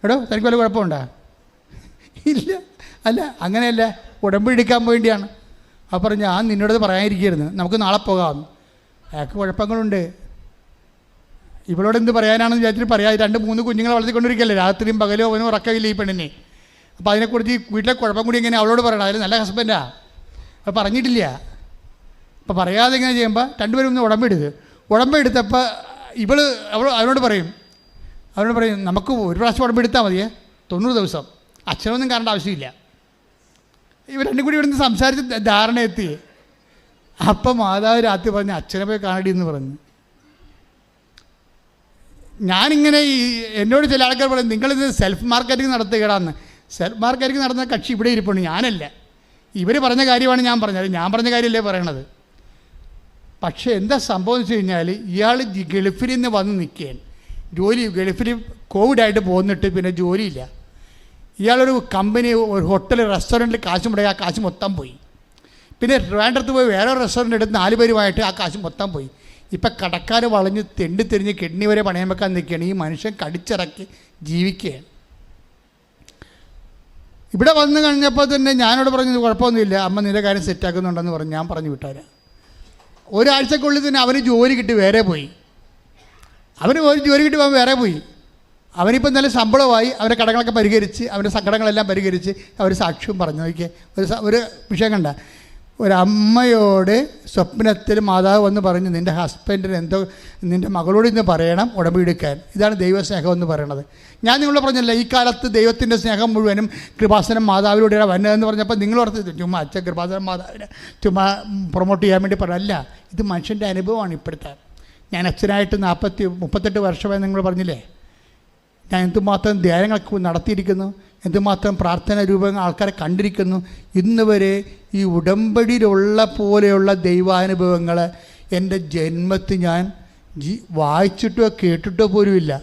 എടോ തനിക്ക് വല്ല കുഴപ്പമുണ്ടോ? ഇല്ല അല്ല അങ്ങനെയല്ല ഉടമ്പടി എടുക്കാൻ വേണ്ടിയാണ്. അപ്പോൾ പറഞ്ഞു ഞാൻ നിന്നോടത് പറയാനിരിക്കുന്നു നമുക്ക് നാളെ പോകാം. അയാൾക്ക് കുഴപ്പങ്ങളുണ്ട്. ഇവളോട് എന്ത് പറയാനാണെന്ന് വിചാരിച്ചിട്ട് പറയാം രണ്ട് മൂന്ന് കുഞ്ഞുങ്ങളെ വളർത്തിക്കൊണ്ടിരിക്കല്ലേ രാത്രിയും പകലും അവനും ഉറക്കമില്ല ഈ പെണ്ണിനെ? അപ്പോൾ അതിനെക്കുറിച്ച് വീട്ടിലെ കുഴപ്പം കൂടി എങ്ങനെ അവളോട് പറയണം. അതിൽ നല്ല ഹസ്ബൻഡാ അത് പറഞ്ഞിട്ടില്ല. അപ്പോൾ പറയാതെ ഇങ്ങനെ ചെയ്യുമ്പോൾ രണ്ടുപേരും ഒന്ന് ഉടമ്പെടുത്ത് ഉടമ്പെടുത്തപ്പോൾ ഇവൾ അവൾ അവനോട് പറയും അവനോട് പറയും നമുക്ക് ഒരു പ്രാവശ്യം ഉടമ്പെടുത്താൽ മതിയേ തൊണ്ണൂറ് ദിവസം. അച്ഛനൊന്നും കാണേണ്ട ആവശ്യമില്ല. ഇവർ രണ്ടും കൂടി ഇവിടുന്ന് സംസാരിച്ച് ധാരണ എത്തി. അപ്പം മാതാവ് രാത്രി പറഞ്ഞ് അച്ഛനെ പോയി കാണടി എന്ന് പറഞ്ഞു. ഞാനിങ്ങനെ ഈ എന്നോട് ചില ആൾക്കാർ പറയും നിങ്ങളിത് സെൽഫ് മാർക്കറ്റിംഗ് നടത്തുകയാണെന്ന് സെൽഫ് മാർക്കറ്റിംഗ് നടന്ന കക്ഷി ഇവിടെ ഇരിപ്പുണ്ട് ഞാനല്ല. ഇവർ പറഞ്ഞ കാര്യമാണ് ഞാൻ പറഞ്ഞത്. ഞാൻ പറഞ്ഞ കാര്യമല്ലേ പറയണത്. പക്ഷേ എന്താ സംഭവം വെച്ച് കഴിഞ്ഞാൽ ഇയാൾ ഗൾഫിൽ നിന്ന് വന്ന് നിൽക്കുകയാണ് ജോലി ഗൾഫിൽ കോവിഡായിട്ട് പോന്നിട്ട് പിന്നെ ജോലിയില്ല. ഇയാളൊരു കമ്പനി ഒരു ഹോട്ടൽ റെസ്റ്റോറന്റിൽ കാശ് മുടക്കി ആ കാശ് മൊത്തം പോയി. പിന്നെ ട്രിവാൻഡ്രത്ത് പോയി വേറെ റെസ്റ്റോറന്റ് എടുത്ത് നാല് പേരുമായിട്ട് ആ കാശ് മൊത്തം പോയി. ഇപ്പം കടക്കാർ വളഞ്ഞ് തെണ്ടി തിരിഞ്ഞ് കിഡ്നി വരെ പണയം വെക്കാൻ നിൽക്കുകയാണ് ഈ മനുഷ്യൻ കടിച്ചിറക്കി ജീവിക്കുകയാണ് ഇവിടെ വന്നു കഴിഞ്ഞപ്പോൾ തന്നെ ഞാനോട് പറഞ്ഞു കുഴപ്പമൊന്നുമില്ല. അമ്മ നിന്റെ കാര്യം സെറ്റാക്കുന്നുണ്ടെന്ന് പറഞ്ഞു ഞാൻ പറഞ്ഞു വിട്ടാരാ. ഒരാഴ്ചക്കുള്ളിൽ തന്നെ അവന് ജോലി കിട്ടി വേറെ പോയി. അവന് ഒരു ജോലി കിട്ടി അവൻ വേറെ പോയി. അവനിപ്പം നല്ല ശമ്പളമായി അവരുടെ കടങ്ങളൊക്കെ പരിഹരിച്ച് അവന്റെ സങ്കടങ്ങളെല്ലാം പരിഹരിച്ച് അവർ സാക്ഷ്യവും പറഞ്ഞു. നോക്കിയേ ഒരു ഒരു വിഷയം കണ്ട. ഒരമ്മയോട് സ്വപ്നത്തിൽ മാതാവ് വന്ന് പറഞ്ഞു നിന്റെ ഹസ്ബൻഡിന് എന്തോ നിന്റെ മകളോട് ഇന്ന് പറയണം ഉടമ്പെടുക്കാൻ ഇതാണ് ദൈവസ്നേഹം എന്ന് പറയണത് ഞാൻ നിങ്ങളോട് പറഞ്ഞില്ല ഈ കാലത്ത് ദൈവത്തിന്റെ സ്നേഹം മുഴുവനും കൃപാസനം മാതാവിലൂടെയാണ് വരുന്നതെന്ന് പറഞ്ഞപ്പോൾ നിങ്ങൾ ചുമ്മാ അച്ഛൻ കൃപാസനം മാതാവിനെ ചുമ്മാ പ്രൊമോട്ട് ചെയ്യാൻ വേണ്ടി പറയല്ല ഇത് മനുഷ്യന്റെ അനുഭവമാണ് ഇപ്പോഴത്തെ. ഞാൻ അച്ഛനായിട്ട് നാൽപ്പത്തി മുപ്പത്തെട്ട് വർഷമായി നിങ്ങൾ പറഞ്ഞില്ലേ ഞാൻ എന്തുമാത്രം ധ്യാനങ്ങളൊക്കെ നടത്തിയിരിക്കുന്നു എന്തുമാത്രം പ്രാർത്ഥന രൂപങ്ങൾ ആൾക്കാരെ കണ്ടിരിക്കുന്നു. ഇന്ന് വരെ ഈ ഉടമ്പടിയിലുള്ള പോലെയുള്ള ദൈവാനുഭവങ്ങൾ എന്റെ ജന്മത്തിൽ ഞാൻ ജി വായിച്ചിട്ടോ കേട്ടിട്ടോ പോലുമില്ല.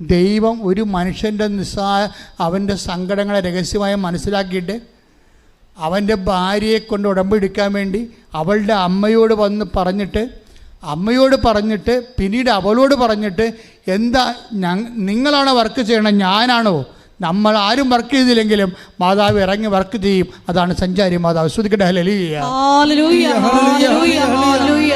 ദൈവം ഒരു മനുഷ്യന്റെ നിസ്സാ അവന്റെ സങ്കടങ്ങളെ രഹസ്യമായി മനസ്സിലാക്കിയിട്ട് അവന്റെ ഭാര്യയെ കൊണ്ട് ഉടമ്പെടുക്കാൻ വേണ്ടി അവളുടെ അമ്മയോട് വന്ന് പറഞ്ഞിട്ട് അമ്മയോട് പറഞ്ഞിട്ട് പിന്നീട് അവളോട് പറഞ്ഞിട്ട് എന്താ നിങ്ങളാണോ വർക്ക് ചെയ്യണം? ഞാനാണോ? നമ്മൾ ആരും വർക്ക് ചെയ്തില്ലെങ്കിലും മാതാവ് ഇറങ്ങി വർക്ക് ചെയ്യും. അതാണ് സഞ്ചാരി മാതാവ്. ശ്രുതിക്കട്ടെ ഹല്ലേലൂയ. ഹല്ലേലൂയ, ഹല്ലേലൂയ, ഹല്ലേലൂയ.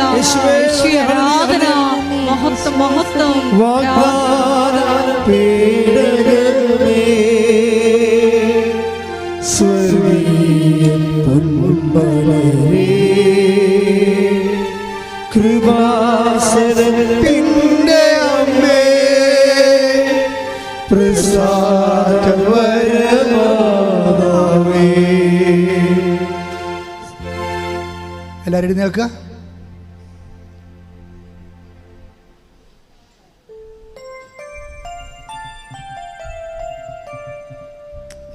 എല്ലാവരും എഴുന്നേൽക്കുക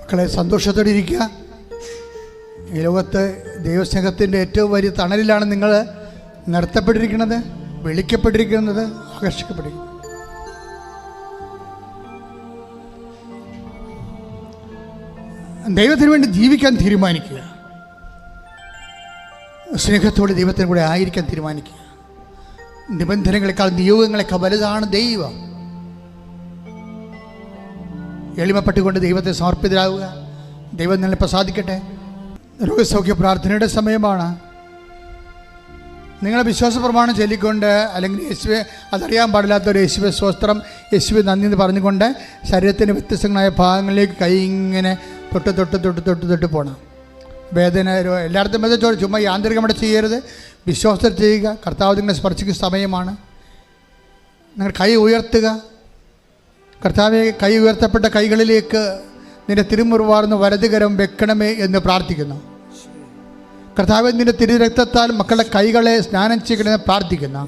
മക്കളെ സന്തോഷത്തോടെ ഇരിക്കുക. ഈ ലോകത്ത് ദൈവസ്നേഹത്തിന്റെ ഏറ്റവും വലിയ തണലിലാണ് നിങ്ങൾ നിർത്തപ്പെട്ടിരിക്കുന്നത് വിളിക്കപ്പെട്ടിരിക്കുന്നത് ആകർഷിക്കപ്പെട്ടിരിക്കുന്നത്. ദൈവത്തിന് വേണ്ടി ജീവിക്കാൻ തീരുമാനിക്കുക. സ്നേഹത്തോടെ ദൈവത്തിന് കൂടെ ആയിരിക്കാൻ തീരുമാനിക്കുക. നിബന്ധനകളെക്കാൾ നിയോഗങ്ങളെക്കാൾ വലുതാണ് ദൈവം. എളിമപ്പെട്ടുകൊണ്ട് ദൈവത്തെ സമർപ്പിതരാകുക. ദൈവം നിങ്ങളെ പ്രസാദിക്കട്ടെ. രോഗസൗഖ്യ പ്രാർത്ഥനയുടെ സമയമാണ്. നിങ്ങളെ വിശ്വാസ പ്രമാണം ചൊല്ലിക്കൊണ്ട് അല്ലെങ്കിൽ യേശുവെ അതറിയാൻ പാടില്ലാത്ത ഒരു യേശുവെ സ്വസ്ത്രം യേശുവെ നന്ദി എന്ന് പറഞ്ഞുകൊണ്ട് ശരീരത്തിന്റെ വ്യത്യസ്തങ്ങളായ ഭാഗങ്ങളിലേക്ക് കൈ ഇങ്ങനെ തൊട്ട് തൊട്ട് തൊട്ട് തൊട്ട് തൊട്ട് പോകണം വേദന എല്ലായിടത്തും വേദന ചുമ്മാ യാന്ത്രികമായിട്ട് ചെയ്യരുത്. വിശ്വാസത്തിൽ ചെയ്യുക. കർത്താവ് നിങ്ങളെ സ്പർശിക്കുന്ന സമയമാണ്. നിങ്ങൾ കൈ ഉയർത്തുക. കർത്താവെ കൈ ഉയർത്തപ്പെട്ട കൈകളിലേക്ക് നിന്റെ തിരുമുറിവാർന്ന് വലതുകരം വെക്കണമേ എന്ന് പ്രാർത്ഥിക്കുന്നു. കർത്താവ് നിന്റെ തിരുരക്തത്താൽ മക്കളുടെ കൈകളെ സ്നാനം ചെയ്യണമെന്ന് പ്രാർത്ഥിക്കുന്നു.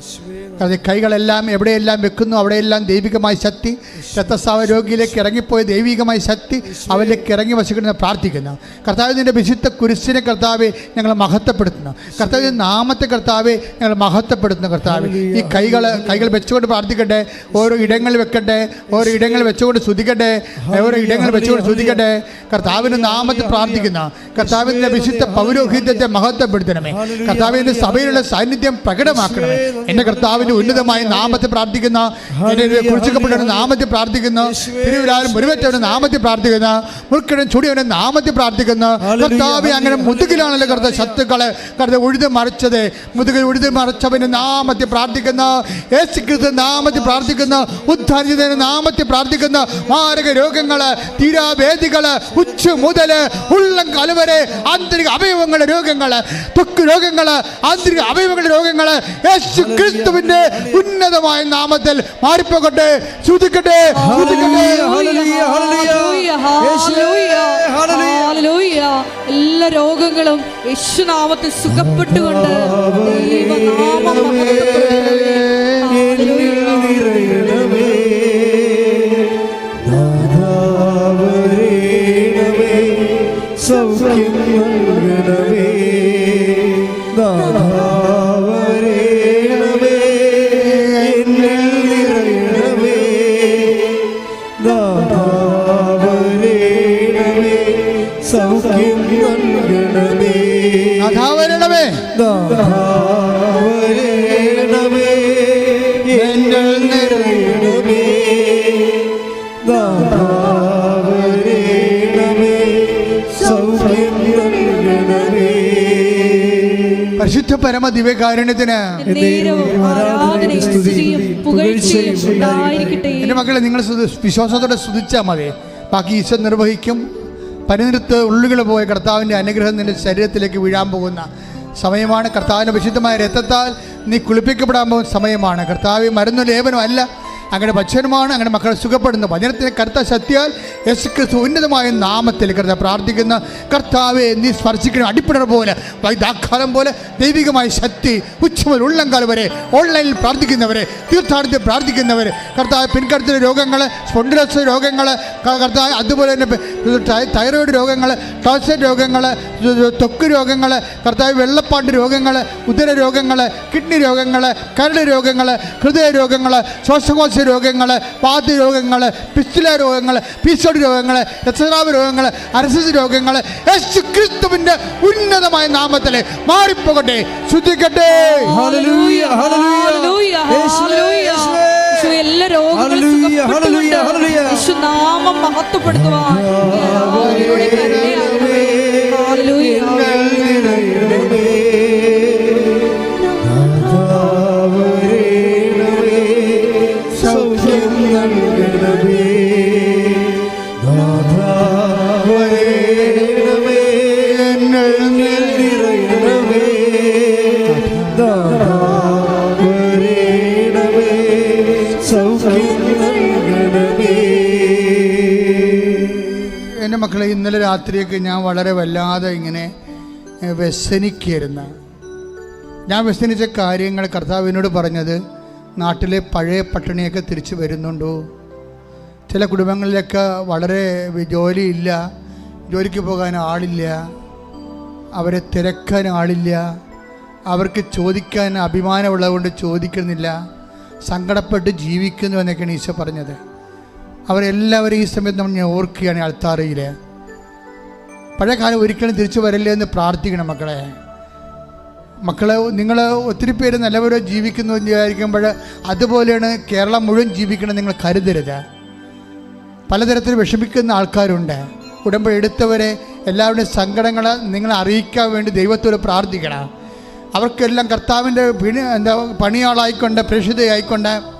കാരണം കൈകളെല്ലാം എവിടെയെല്ലാം വെക്കുന്നു അവിടെയെല്ലാം ദൈവികമായ ശക്തി രക്തസ്രാവ രോഗിയിലേക്ക് ഇറങ്ങിപ്പോയ ദൈവികമായ ശക്തി അവരിലേക്ക് ഇറങ്ങി വസിക്കണമെന്ന് പ്രാർത്ഥിക്കുന്നു. കർത്താവ് നിന്റെ വിശുദ്ധ കുരിശിനെ കർത്താവെ ഞങ്ങൾ മഹത്വപ്പെടുത്തുന്നു. കർത്താവ് നാമത്തെ കർത്താവെ ഞങ്ങൾ മഹത്വപ്പെടുത്തുന്നു കർത്താവ്. ഈ കൈകൾ കൈകൾ വെച്ചുകൊണ്ട് പ്രാർത്ഥിക്കട്ടെ ഓരോ ഇടങ്ങളിൽ വെക്കട്ടെ ഓരോ ഇടങ്ങളിൽ വെച്ചുകൊണ്ട് സ്തുതിക്കട്ടെ ഓരോ ഇടങ്ങളിൽ വെച്ചുകൊണ്ട് സ്തുതിക്കട്ടെ. കർത്താവിന്റെ നാമത്തെ പ്രാർത്ഥിക്കുന്ന. കർത്താവിന്റെ വിശുദ്ധ പൗരോഹിത്യത്തെ മഹത്വപ്പെടുത്തണമേ. കർത്താവിന്റെ സഭയിലുള്ള സാന്നിധ്യം പ്രകടമാക്കണമേ. എന്റെ കർത്താവിന്റെ ഉന്നതമായ നാമത്തെ പ്രാർത്ഥിക്കുന്ന എന്നെ നാമത്തെ പ്രാർത്ഥിക്കുന്ന തിരുവിരാലും മുരുവറ്റവരുടെ നാമത്തെ പ്രാർത്ഥിക്കുന്ന മുൾക്കിടം ചുടിയവന്റെ നാമത്തെ പ്രാർത്ഥിക്കുന്ന കർത്താവ് അങ്ങനെ മുതുകിലാണല്ലോ കർത്ത ശത്രുക്കളെ കർത്ത ഉഴുത് മറിച്ചത്. മുതുകിൽ ഉഴുത് മറിച്ചവന്റെ നാമത്തെ പ്രാർത്ഥിക്കുന്ന യേശുക്രിസ്തു നാമത്തിൽ പ്രാർത്ഥിക്കുന്ന ഉദ്ധാരിച്ചതിന്റെ നാമത്തെ പ്രാർത്ഥിക്കുന്ന മാരക രോഗങ്ങൾ തീരാവേദികൾ ഉച്ച മുതൽ ഉള്ളം കലവരെ ആന്തരിക അവയവങ്ങളുടെ രോഗങ്ങൾ തൊക്ക് രോഗങ്ങൾ ആന്തരിക അവയവങ്ങളുടെ രോഗങ്ങൾ യേശു ക്രിസ്തുവിന്റെ ഉന്നതമായ നാമത്തിൽ മാറിപ്പോകട്ടെ ശ്രുതിക്കട്ടെ ശ്രുതിക്കട്ടെ ഹല്ലേലൂയ, ഹല്ലേലൂയ. ഹല്ലേലൂയ, ഹല്ലേലൂയ. ഹല്ലേലൂയ. എല്ലാ രോഗങ്ങളും യേശുനാമത്തിൽ സുഖപ്പെട്ടുകൊണ്ട് ദൈവനാമം പരിശുദ്ധ പരമ ദിവ്യകാരുണ്യത്തിന് എന്റെ മക്കളെ നിങ്ങൾ സ്തുതി- വിശ്വാസത്തോടെ സ്തുതിച്ചാൽ മതി. ബാക്കി ഈശ്വർ നിർവഹിക്കും. പരിനിരത്ത് ഉള്ളുകൾ പോയ കർത്താവിന്റെ അനുഗ്രഹം നിന്റെ ശരീരത്തിലേക്ക് വീഴാൻ പോകുന്ന സമയമാണ്. കർത്താവിന്റെ വിശുദ്ധമായ രക്തത്താൽ നീ കുളിപ്പിക്കപ്പെടാൻ പോകുന്ന സമയമാണ്. കർത്താവ് മരുന്ന് ലേപനം അങ്ങനെ പച്ചനുമാണ് അങ്ങനെ മക്കളെ സുഖപ്പെടുന്നു. വചനത്തിന് കർത്ത ശക്തിയാൽ യേശു ക്രിസ്തു ഉന്നതമായ നാമത്തിൽ കർത്ത പ്രാർത്ഥിക്കുന്ന. കർത്താവെ നീ സ്പർശിക്കണം അടിപ്പിടർ പോലെ വൈദാഖാലം പോലെ ദൈവികമായ ശക്തി ഉച്ചമുതൽ ഉള്ളങ്കാലം വരെ ഓൺലൈനിൽ പ്രാർത്ഥിക്കുന്നവരെ തീർത്ഥാടനത്തിൽ പ്രാർത്ഥിക്കുന്നവർ കർത്താവ് പിൻകടത്തിലെ രോഗങ്ങൾ സ്പൊണ്ടിലസ് രോഗങ്ങൾ കർത്താവ് അതുപോലെ തന്നെ തൈറോയിഡ് രോഗങ്ങൾ ടോൺസൈറ്റ് രോഗങ്ങൾ ത്വക്ക് രോഗങ്ങൾ കർത്താവ് വെള്ളപ്പാണ്ട് രോഗങ്ങൾ ഉദര രോഗങ്ങൾ കിഡ്നി രോഗങ്ങൾ കരട് രോഗങ്ങൾ ഹൃദയ രോഗങ്ങൾ ശ്വാസകോശ രോഗങ്ങൾ പാദ രോഗങ്ങൾ പിസ്റ്റില രോഗങ്ങൾ പീസോഡ് രോഗങ്ങൾ രക്തസ്രാവ രോഗങ്ങൾ അരസസ് രോഗങ്ങൾ യേശു ക്രിസ്തുവിന്റെ ഉന്നതമായ നാമത്തിൽ മാറിപ്പോകട്ടെ. ശുദ്ധിക്കട്ടെ ഹല്ലേലൂയ, ഹല്ലേലൂയ. ഹല്ലേലൂയ, എല്ലാ രോഗങ്ങളും സുഖപ്പെട്ടുകൊണ്ട് യേശു നാമം മഹത്വപ്പെടുത്തുവാൻ. എന്റെ മക്കളെ ഇന്നലെ രാത്രിയൊക്കെ ഞാൻ വളരെ വല്ലാതെ ഇങ്ങനെ ഏ, ഞാൻ വ്യസനിച്ച കാര്യങ്ങൾ കർത്താവിനോട് പറഞ്ഞത് നാട്ടിലെ പഴയ പട്ടിണിയൊക്കെ തിരിച്ചു വരുന്നുണ്ടോ? ചില കുടുംബങ്ങളിലൊക്കെ വളരെ ജോലിയില്ല ജോലിക്ക് പോകാൻ ആളില്ല അവരെ തിരക്കാൻ ആളില്ല അവർക്ക് ചോദിക്കാൻ അഭിമാനമുള്ളതുകൊണ്ട് ചോദിക്കുന്നില്ല സങ്കടപ്പെട്ട് ജീവിക്കുന്നു എന്നൊക്കെയാണ് ഈശോ പറഞ്ഞത്. അവരെല്ലാവരും ഈ സമയത്ത് നമ്മൾ ഞാൻ ഓർക്കുകയാണ് അൾത്താറയിൽ പഴയ കാലം ഒരിക്കലും തിരിച്ചു വരില്ല എന്ന് പ്രാർത്ഥിക്കണം മക്കളെ. മക്കളെ നിങ്ങൾ ഒത്തിരി പേര് നല്ലവരോ ജീവിക്കുന്നു എന്ന് വിചാരിക്കുമ്പോൾ അതുപോലെയാണ് കേരളം മുഴുവൻ ജീവിക്കണം നിങ്ങൾ കരുതരുത്. പലതരത്തിൽ വിഷമിക്കുന്ന ആൾക്കാരുണ്ട്. ഉടമ്പ എടുത്തവരെ എല്ലാവരുടെയും സങ്കടങ്ങൾ നിങ്ങളെ അറിയിക്കാൻ വേണ്ടി ദൈവത്തോട് പ്രാർത്ഥിക്കണം. അവർക്കെല്ലാം കർത്താവിന്റെ എന്താ പണിയാളായിക്കൊണ്ട് പ്രേക്ഷിതയായിക്കൊണ്ട്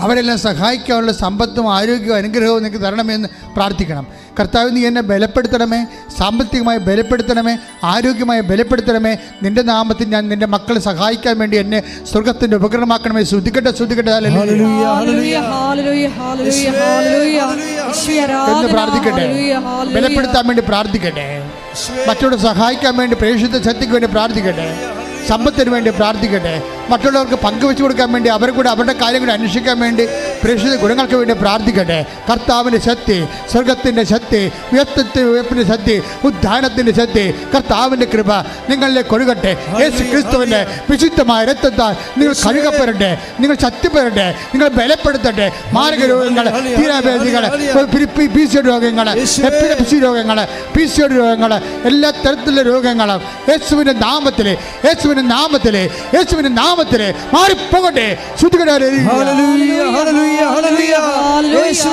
അവരെല്ലാം സഹായിക്കാനുള്ള സമ്പത്തും ആരോഗ്യവും അനുഗ്രഹവും നിങ്ങൾക്ക് തരണമെന്ന് പ്രാർത്ഥിക്കണം. കർത്താവ് നീ എന്നെ ബലപ്പെടുത്തണമേ. സാമ്പത്തികമായി ബലപ്പെടുത്തണമേ. ആരോഗ്യമായി ബലപ്പെടുത്തണമേ. നിന്റെ നാമത്തിൽ ഞാൻ നിന്റെ മക്കളെ സഹായിക്കാൻ വേണ്ടി എന്നെ സ്വർഗത്തിന്റെ ഉപകരണമാക്കണമേ. ശ്രദ്ധിക്കട്ടെ ശ്രദ്ധിക്കട്ടെ ഹല്ലേലൂയ. ഹല്ലേലൂയ, ഹല്ലേലൂയ, ഹല്ലേലൂയ, ഹല്ലേലൂയ. യേശുവേ, ആരാധന. എന്ന് പ്രാർത്ഥിക്കട്ടെ. ബലപ്പെടുത്താൻ വേണ്ടി പ്രാർത്ഥിക്കട്ടെ. മറ്റുള്ള സഹായിക്കാൻ വേണ്ടി പ്രേക്ഷിത ശക്തിക്ക് വേണ്ടി പ്രാർത്ഥിക്കട്ടെ. സമ്പത്തിന് വേണ്ടി പ്രാർത്ഥിക്കട്ടെ. മറ്റുള്ളവർക്ക് പങ്കുവെച്ചു കൊടുക്കാൻ വേണ്ടി അവരെ കൂടെ അവരുടെ കാര്യം കൂടി അന്വേഷിക്കാൻ വേണ്ടി പ്രേക്ഷിത ഗുണങ്ങൾക്ക് വേണ്ടി പ്രാർത്ഥിക്കട്ടെ. കർത്താവിന്റെ ശക്തി സ്വർഗത്തിന്റെ ശക്തി വ്യക്തിത്വ ഉയർപ്പിന്റെ ശക്തി ഉദ്ധാനത്തിന്റെ ശക്തി കർത്താവിന്റെ കൃപ നിങ്ങളിലേക്ക് ഒഴുകട്ടെ. യേശു ക്രിസ്തുവിന്റെ വിശുദ്ധമായ രക്തത്താൽ നിങ്ങൾ കഴുകപ്പെടട്ടെ നിങ്ങൾ ശക്തിപ്പെടട്ടെ നിങ്ങൾ ബലപ്പെടുത്തട്ടെ. മാരക രോഗങ്ങൾ തീരാവേദികൾ പി സി രോഗങ്ങൾ എപ്പിലപ്സി രോഗങ്ങൾ പി സി രോഗങ്ങൾ എല്ലാ തരത്തിലുള്ള രോഗങ്ങളും യേശുവിന്റെ നാമത്തിൽ യേശുവിന്റെ നാമത്തിൽ യേശുവിന്റെ നാമത്തിൽ മാറിപ്പോകട്ടെ. ശുദ്ധികരാ